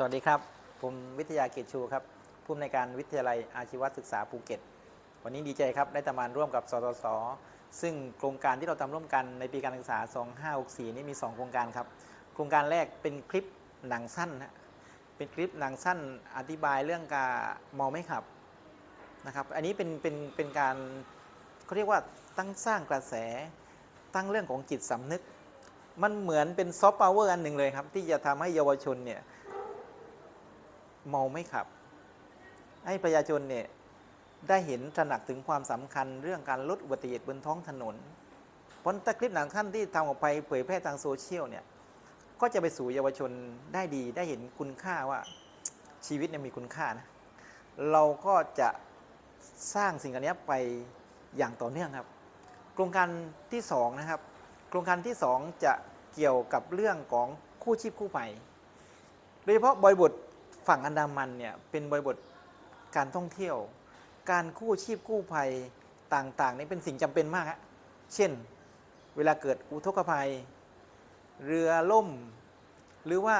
สวัสดีครับ ผมวิทยาเกตชูครับ ผู้อำนวยการวิทยาลัยอาชีวศึกษาภูเก็ต วันนี้ดีใจครับ ได้ทำงานร่วมกับ สสส ซึ่งโครงการที่เราทำร่วมกันในปีการศึกษา 2564 นี่มี 2 โครงการครับ โครงการแรกเป็นคลิปหนังสั้นนะเป็นคลิปหนังสั้นอธิบายเรื่องการเมาไม่ขับนะครับ อันนี้เป็นเป็นเป็นการเขาเรียกว่าตั้งสร้างกระแส ตั้งเรื่องของจิตสำนึก มันเหมือนเป็นซอฟต์พาวเวอร์อันหนึ่งเลยครับ ที่จะทำให้เยาวชนเนี่ย เมาไม่ขับ ให้ประชาชนเนี่ยได้เห็นตระหนักถึงความสำคัญเรื่องการลดอุบัติเหตุบนท้องถนน เพราะถ้าคลิปหนังขั้นที่ทำออกไปเผยแพร่ทางโซเชียลเนี่ยก็จะไปสู่เยาวชนได้ดีได้เห็นคุณค่าว่าชีวิตเนี่ยมีคุณค่านะเราก็จะสร้างสิ่งอันนี้ไปอย่างต่อเนื่องครับ โครงการที่สองนะครับ โครงการที่สองจะเกี่ยวกับเรื่องของคู่ชีพคู่ภัยโดยเฉพาะบริบท ฝั่งอันดามันเนี่ยเป็นบริบทการท่องเที่ยว การคู่ชีพคู่ภัยต่างๆนี่เป็นสิ่งจำเป็นมากฮะเช่น เวลาเกิดอุทกภัย เรือล่ม หรือว่า